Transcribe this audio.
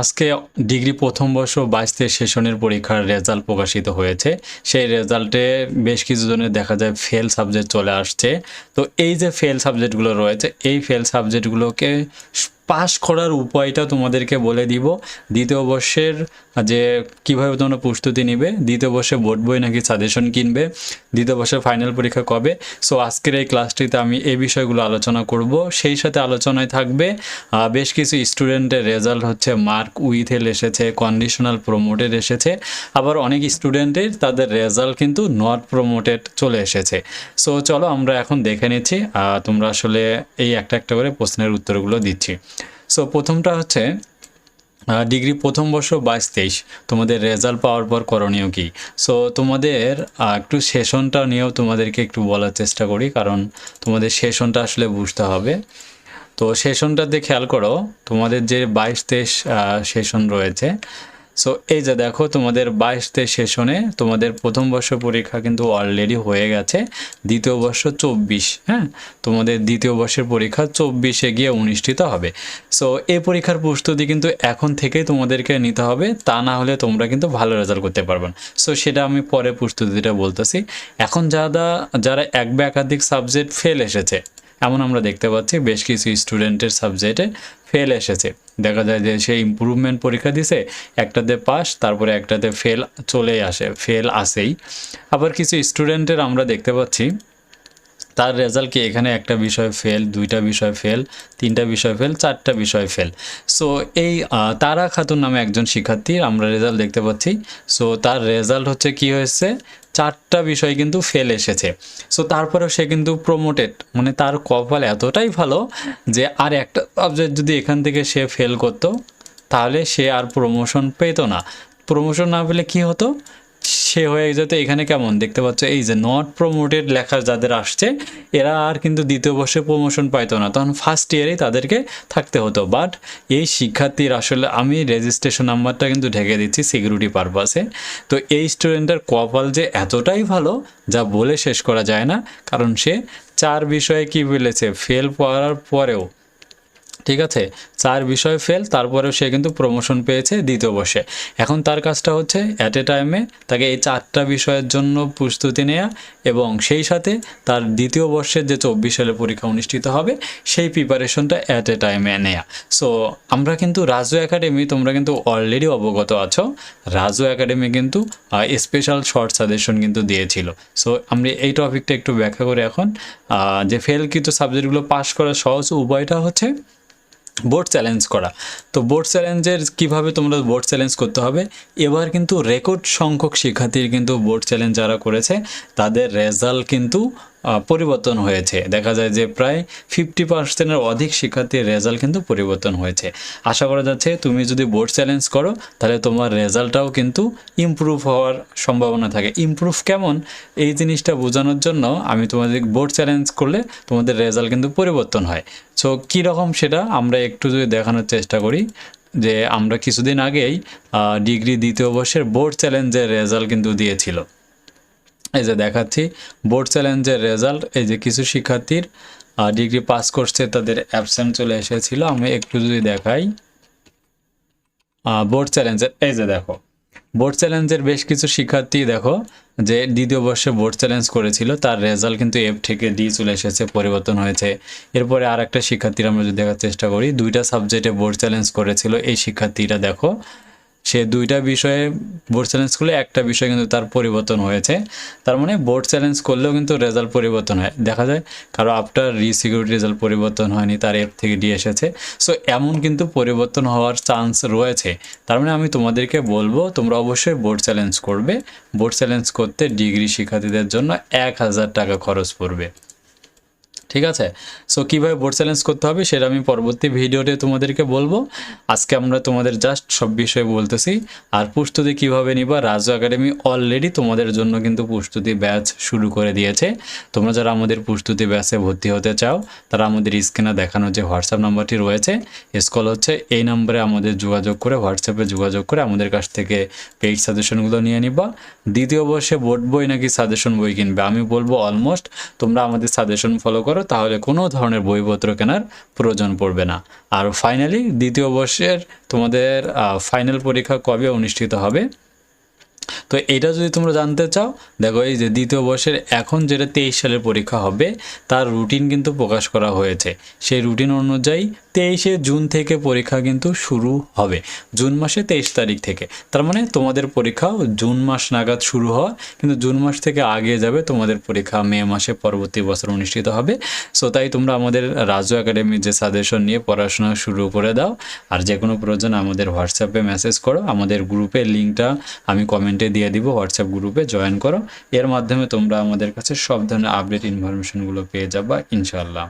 আজকে ডিগ্রি প্রথম বর্ষ বাইশ সেশনের পরীক্ষার রেজাল্ট প্রকাশিত হয়েছে। সেই রেজাল্টে বেশ কিছু জনের দেখা যায় ফেল সাবজেক্ট চলে আসছে। তো এই যে ফেল সাবজেক্টগুলো রয়েছে, এই ফেল সাবজেক্টগুলোকে পাস করার উপায়টা তোমাদেরকে বলে দিব। দ্বিতীয় বর্ষের যে কীভাবে তোমরা প্রস্তুতি নিবে, দ্বিতীয় বর্ষে বোর্ড বই নাকি সাজেশন কিনবে, দ্বিতীয় বর্ষের ফাইনাল পরীক্ষা কবে? সো আজকের এই ক্লাসটিতে আমি এই বিষয়গুলো আলোচনা করব। সেই সাথে আলোচনায় থাকবে বেশ কিছু স্টুডেন্টের রেজাল্ট হচ্ছে মার্ক উইথেল এসেছে, কন্ডিশনাল প্রমোটেড এসেছে, আবার অনেক স্টুডেন্টের তাদের রেজাল্ট কিন্তু নট প্রমোটেড চলে এসেছে। সো চলো আমরা এখন দেখে নিচ্ছি তোমরা আসলে এই একটা একটা করে প্রশ্নের উত্তরগুলো দিচ্ছি। সো প্রথমটা হচ্ছে ডিগ্রি প্রথম বর্ষ বাইশ তেইশ। তোমাদের রেজাল্ট পাওয়ার পর করণীয় কী? সো তোমাদের একটু সেশনটা নিয়েও তোমাদেরকে একটু বলার চেষ্টা করি, কারণ তোমাদের সেশনটা আসলে বুঝতে হবে। তো সেশনটাতে খেয়াল করো, তোমাদের যে বাইশ তেইশ সেশন রয়েছে সো এই যে দেখো, তোমাদের বাইশ তেইশ সেশনে তোমাদের প্রথম বর্ষ পরীক্ষা কিন্তু অলরেডি হয়ে গেছে। দ্বিতীয় বর্ষ চব্বিশ হ্যাঁ? তোমাদের দ্বিতীয় বর্ষের পরীক্ষা চব্বিশে গিয়ে অনুষ্ঠিত হবে। সো এই পরীক্ষার প্রস্তুতি কিন্তু এখন থেকেই তোমাদেরকে নিতে হবে, তা না হলে তোমরা কিন্তু ভালো রেজাল্ট করতে পারবে না। সো সেটা আমি পরে প্রস্তুতিটা বলতেছি। এখন যারা যারা এক বা একাধিক সাবজেক্ট ফেল এসেছে এমন আমরা দেখতে পাচ্ছি, বেশ কিছু স্টুডেন্টের সাবজেক্টে ফেল এসেছে। দেখা যায় যে সে ইম্প্রুভমেন্ট পরীক্ষা দিছে, একটাতে পাস তারপরে একটাতে ফেল চলে আসে ফেল আসেই। আবার কিছু স্টুডেন্টের আমরা দেখতে পাচ্ছি তার রেজাল্ট কি? এখানে একটা বিষয় ফেল দুইটা বিষয় ফেল তিনটা বিষয় ফেল চারটা বিষয় ফেল সো এই তারা খাতুন নামে একজন শিক্ষার্থীর আমরা রেজাল্ট দেখতে পাচ্ছি। সো তার রেজাল্ট হচ্ছে কি হয়েছে? চারটা বিষয় কিন্তু ফেল এসেছে। সো তারপরেও সে কিন্তু প্রমোটেড মানে তার কপাল এতটাই ভালো যে আর একটা সাবজেক্ট যদি এখান থেকে সে ফেল করতো, তাহলে সে আর প্রমোশন পেতো না। প্রমোশন না পেলে কি হতো? সে হয়ে যেত এখানে কেমন? দেখতে পাচ্ছ, এই যে নট প্রমোটেড লেখা যাদের আসছে, এরা আর কিন্তু দ্বিতীয় বর্ষে প্রমোশন পাইতো না। তখন ফার্স্ট ইয়ারেই তাদেরকে থাকতে হতো। বাট এই শিক্ষার্থীর আসলে আমি রেজিস্ট্রেশন নাম্বারটা কিন্তু ঢেকে দিচ্ছি সিকিউরিটি পারপাসে তো এই স্টুডেন্টের কপাল যে এতটাই ভালো, যা বলে শেষ করা যায় না। কারণ সে চার বিষয়ে কি বলেছে? ফেল করার পরেও ঠিক আছে? চার বিষয় ফেল তারপরেও সে কিন্তু প্রমোশন পেয়েছে দ্বিতীয় বর্ষে। এখন তার কাজটা হচ্ছে অ্যাট এ টাইমে তাকে এই চারটা বিষয়ের জন্য প্রস্তুতি নেওয়া এবং সেই সাথে তার দ্বিতীয় বর্ষের যে চব্বিশ সালে পরীক্ষা অনুষ্ঠিত হবে, সেই প্রিপারেশনটা অ্যাট এ টাইমে নেওয়া সো আমরা কিন্তু রাজু একাডেমি তোমরা কিন্তু অলরেডি অবগত আছো। রাজু একাডেমি কিন্তু স্পেশাল শর্ট সাজেশন কিন্তু দিয়েছিল। সো আমরা এই টপিকটা একটু ব্যাখ্যা করে এখন। যে ফেল কিন্তু সাবজেক্টগুলো পাস করার সহজ উপায়টা হচ্ছে বোর্ড চ্যালেঞ্জ করা। তো বোর্ড চ্যালেঞ্জের কীভাবে তোমরা বোর্ড চ্যালেঞ্জ করতে হবে? এবার কিন্তু রেকর্ড সংখ্যক শিক্ষার্থীর কিন্তু বোর্ড চ্যালেঞ্জ যারা করেছে, তাদের রেজাল্ট কিন্তু পরিবর্তন হয়েছে। দেখা যায় যে প্রায় ফিফটি পার্সেন্টের অধিক শিক্ষার্থীর রেজাল্ট কিন্তু পরিবর্তন হয়েছে। আশা করা যাচ্ছে তুমি যদি বোর্ড চ্যালেঞ্জ করো, তাহলে তোমার রেজাল্টটাও কিন্তু ইমপ্রুভ হওয়ার সম্ভাবনা থাকে। ইমপ্রুভ কেমন? এই জিনিসটা বোঝানোর জন্য আমি তোমাদের বোর্ড চ্যালেঞ্জ করলে তোমাদের রেজাল্ট কিন্তু পরিবর্তন হয়। সো কীরকম সেটা আমরা একটু যদি দেখানোর চেষ্টা করি যে আমরা কিছুদিন আগেই ডিগ্রি দ্বিতীয় বর্ষের বোর্ড চ্যালেঞ্জের রেজাল্ট কিন্তু দিয়েছিল। এই যে দেখাচ্ছি বোর্ড চ্যালেঞ্জের রেজাল্ট এই যে কিছু শিক্ষার্থীর ডিগ্রি পাস করছে, তাদের অ্যাবসেন্ট চলে এসেছিল। আমি একটু যদি দেখাই। বোর্ড চ্যালেঞ্জের এই যে দেখো বোর্ড চ্যালেঞ্জের বেশ কিছু শিক্ষার্থী দেখো, যে দ্বিতীয় বর্ষে বোর্ড চ্যালেঞ্জ করেছিল, তার রেজাল্ট কিন্তু এফ থেকে ডি চলে এসেছে, পরিবর্তন হয়েছে। এরপরে আর একটা শিক্ষার্থীর আমরা যদি দেখার চেষ্টা করি, দুইটা সাবজেক্টে বোর্ড চ্যালেঞ্জ করেছিল, এই শিক্ষার্থীটা দেখো সে দুইটা বিষয়ে বোর্ড চ্যালেঞ্জ করলে একটা বিষয় কিন্তু তার পরিবর্তন হয়েছে। তার মানে বোর্ড চ্যালেঞ্জ করলেও কিন্তু রেজাল্ট পরিবর্তন হয়। দেখা যায় কারও আফটার রিসিকিউরিটি রেজাল্ট পরিবর্তন হয়নি, তার এফ থেকে ডি এসেছে। সো এমন কিন্তু পরিবর্তন হওয়ার চান্স রয়েছে। তার মানে আমি তোমাদেরকে বলব, তোমরা অবশ্যই বোর্ড চ্যালেঞ্জ করবে। বোর্ড চ্যালেঞ্জ করতে ডিগ্রি শিক্ষার্থীদের জন্য এক হাজার টাকা খরচ পড়বে। ঠিক আছে? সো কীভাবে বোর্ড চ্যালেঞ্জ করতে হবে সেটা আমি পরবর্তী ভিডিওতে তোমাদেরকে বলব। আজকে আমরা তোমাদের জাস্ট সব বিষয়ে বলতেছি। আর প্রস্তুতি কীভাবে নিবা, রাজু একাডেমি অলরেডি তোমাদের জন্য কিন্তু প্রস্তুতি ব্যাচ শুরু করে দিয়েছে। তোমরা যারা আমাদের প্রস্তুতি ব্যাচে ভর্তি হতে চাও, তারা আমাদের স্ক্রিনে দেখানো যে হোয়াটসঅ্যাপ নাম্বারটি রয়েছে স্কল হচ্ছে এই নম্বরে আমাদের যোগাযোগ করে হোয়াটসঅ্যাপে যোগাযোগ করে আমাদের কাছ থেকে পেইড সাজেশনগুলো নিয়ে নিবা। দ্বিতীয় বর্ষে বোর্ড বই নাকি সাজেশন বই কিনবে? আমি বলব অলমোস্ট তোমরা আমাদের সাজেশন ফলো করো, তাহলে কোনো ধরনের ধরনের বইপত্র কেনার প্রয়োজন পড়বে না। আর ফাইনালি দ্বিতীয় বর্ষের তোমাদের ফাইনাল পরীক্ষা কবে অনুষ্ঠিত হবে? তো এটা যদি তোমরা জানতে চাও, দেখো এই যে দ্বিতীয় বর্ষের এখন যেটা তেইশ সালের পরীক্ষা হবে, তার রুটিন কিন্তু প্রকাশ করা হয়েছে। সেই রুটিন অনুযায়ী তেইশে জুন থেকে পরীক্ষা কিন্তু শুরু হবে। জুন মাসে তেইশ তারিখ থেকে। তার মানে তোমাদের পরীক্ষাও জুন মাস নাগাদ শুরু হওয়া, কিন্তু জুন মাস থেকে আগে যাবে তোমাদের পরীক্ষা মে মাসে পরবর্তী বছর অনুষ্ঠিত হবে। সো তাই তোমরা আমাদের রাজু একাডেমির যে সাজেশন নিয়ে পড়াশোনা শুরু করে দাও। আর যে কোনো প্রয়োজন আমাদের হোয়াটসঅ্যাপে মেসেজ করো। আমাদের গ্রুপে লিঙ্কটা আমি কমেন্টে দিয়ে দিব। হোয়াটসঅ্যাপ গ্রুপে জয়েন করো। এর মাধ্যমে তোমরা আমাদের কাছে সব ধরনের আপডেট ইনফরমেশনগুলো পেয়ে যাবা ইনশাল্লাহ